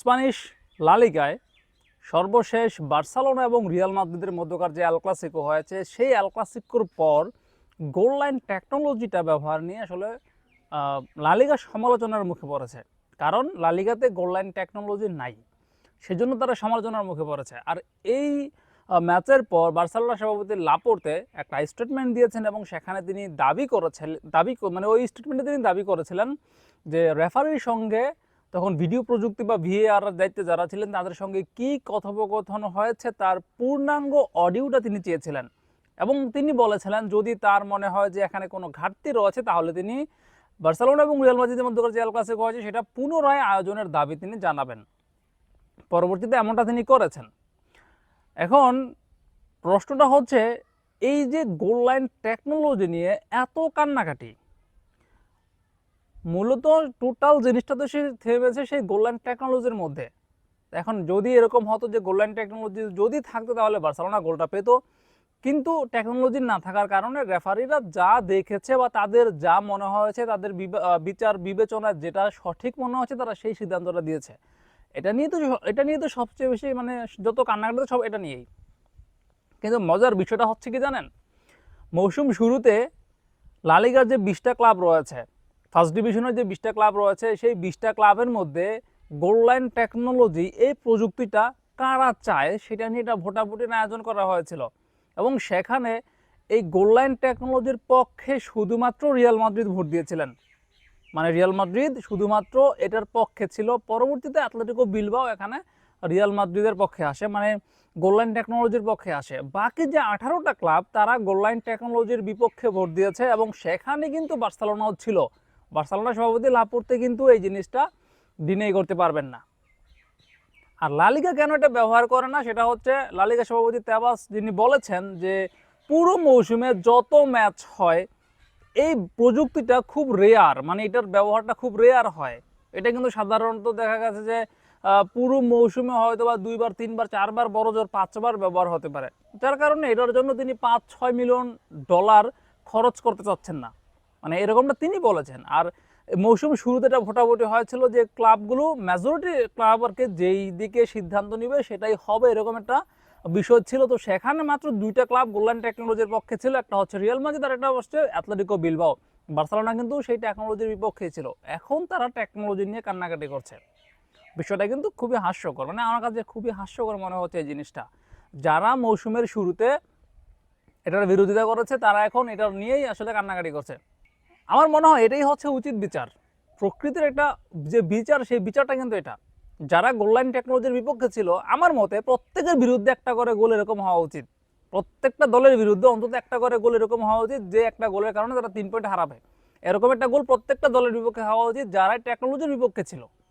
Spanish লালিগায় সর্বশেষ Barcelona এবং Real মাদ্রিদের মধ্যকার যে এল ক্লাসিকো হয়েছে, সেই এল ক্লাসিকোর পর গোল লাইন টেকনোলজিটা ব্যবহার নিয়ে আসলে লালিগা সমালোচনার মুখে পড়েছে। কারণ লালিগাতে গোল লাইন টেকনোলজি নাই। সেজন্য তারা সমালোচনার মুখে পড়েছে। আর এই ম্যাচের পর বার্সেলোনা সভাপতি লাপোর্তে একটা স্টেটমেন্ট দিয়েছেন এবং সেখানে তিনি দাবি করেছেন, দাবি মানে ওই স্টেটমেন্টে তিনি দাবি করেছিলেন যে রেফারির সঙ্গে তখন ভিডিও প্রযুক্তি বা ভিএআর দায়িত্বে যারা ছিলেন, তাদের সঙ্গে কি কথোপকথন হয়েছে তার পূর্ণাঙ্গ অডিওটা তিনি চেয়েছিলেন। এবং তিনি বলেছিলেন, যদি তার মনে হয় যে এখানে কোনো ঘাটতি রয়েছে, তাহলে তিনি বার্সেলোনা এবং রিয়াল মাদ্রিদের মধ্যে যে এল ক্লাসিকো হয়েছে, সেটা পুনরায় আয়োজনের দাবি তিনি জানাবেন। পরবর্তীতে এমনটা তিনি করেছেন। এখন প্রশ্নটা হচ্ছে, এই যে গোল লাইন টেকনোলজি নিয়ে এত কান্নাকাটি মূলত টোটাল জিনিসটা তো সে থেমেছে সেই গোল লাইন টেকনোলজির মধ্যে। এখন যদি এরকম হতো যে গোল লাইন টেকনোলজি যদি থাকতো তাহলে বার্সেলোনা গোলটা পেতো। কিন্তু টেকনোলজি না থাকার কারণে রেফারিরা যা দেখেছে বা তাদের যা মনে হয়েছে, তাদের বিচার বিবেচনায় যেটা সঠিক মনে হয়েছে তারা সেই সিদ্ধান্তটা দিয়েছে। এটা নিয়ে তো এটা নিয়ে তো সবচেয়ে বেশি মানে যত কান্নাকাটি সব এটা নিয়েই। কিন্তু মজার বিষয়টা হচ্ছে কি জানেন? মৌসুম শুরুতে লালিগার যে বিশটা ক্লাব রয়েছে ফার্স্ট ডিভিশনের যে বিশটা ক্লাব রয়েছে, সেই বিশটা ক্লাবের মধ্যে গোল্ডলাইন টেকনোলজি এই প্রযুক্তিটা কারা চায় সেটা নিয়ে এটা ভোটাভুটির আয়োজন করা হয়েছিল। এবং সেখানে এই গোল লাইন টেকনোলজির পক্ষে শুধুমাত্র রিয়াল মাদ্রিদ ভোট দিয়েছিলেন। মানে রিয়াল মাদ্রিদ শুধুমাত্র এটার পক্ষে ছিল। পরবর্তীতে অ্যাথলেটিকো বিলবাও এখানে রিয়াল মাদ্রিদের পক্ষে আসে মানে গোল্ডলাইন টেকনোলজির পক্ষে আসে। বাকি যে আঠারোটা ক্লাব তারা গোল্ডলাইন টেকনোলজির বিপক্ষে ভোট দিয়েছে এবং সেখানে কিন্তু বার্সেলোনাও ছিল। বার্সেলোনা সভাপতি লাপুরতে কিন্তু এই জিনিসটা ডিনেই করতে পারবেন না। আর লালিকা কেন এটা ব্যবহার করে না? সেটা হচ্ছে লালিকা সভাপতি তেবাস যিনি বলেছেন যে পুরো মৌসুমে যত ম্যাচ হয়, এই প্রযুক্তিটা খুব রেয়ার মানে এটার ব্যবহারটা খুব রেয়ার হয়। এটা কিন্তু সাধারণত দেখা গেছে যে পুরো মৌসুমে হয়তো বা দুইবার, তিনবার, চারবার বড় জোর, পাঁচবার ব্যবহার হতে পারে। যার কারণে এটার জন্য তিনি পাঁচ ছয় মিলিয়ন ডলার খরচ করতে চাচ্ছেন না। মানে এরকমটা তিনি বলেছেন। আর মৌসুম শুরুতে এটা ভোটাভুটি হয়েছিল যে ক্লাবগুলো মেজরিটি ক্লাব আর কি যেই দিকে সিদ্ধান্ত নিবে সেটাই হবে এরকম একটা বিষয় ছিল। তো সেখানে মাত্র দুইটা ক্লাব গোল্ডেন টেকনোলজির পক্ষে ছিল, একটা হচ্ছে রিয়াল মাদ্রিদ আর একটা হচ্ছে অ্যাথলেটিকো বিলবাও বার্সেলোনা কিন্তু সেই টেকনোলজির বিপক্ষে ছিল। এখন তারা টেকনোলজি নিয়ে কান্নাকাটি করছে। বিষয়টা কিন্তু খুবই হাস্যকর। মানে আমার কাছে খুবই হাস্যকর মনে হচ্ছে এই জিনিসটা। যারা মৌসুমের শুরুতে এটার বিরোধিতা করেছে, তারা এখন এটা নিয়েই আসলে কান্নাকাটি করছে। আমার মনে হয় এটাই হচ্ছে উচিত বিচার। প্রকৃতির একটা যে বিচার, সেই বিচারটা কিন্তু এটা। যারা গোল্লাইন টেকনোলজির বিপক্ষে ছিল, আমার মতে প্রত্যেকের বিরুদ্ধে একটা করে গোল এরকম হওয়া উচিত। প্রত্যেকটা দলের বিরুদ্ধে অন্তত একটা করে গোল এরকম হওয়া উচিত, যে একটা গোলের কারণে তারা তিন পয়েন্ট হারাবে। এরকম একটা গোল প্রত্যেকটা দলের বিপক্ষে হওয়া উচিত যারা টেকনোলজির বিপক্ষে ছিল।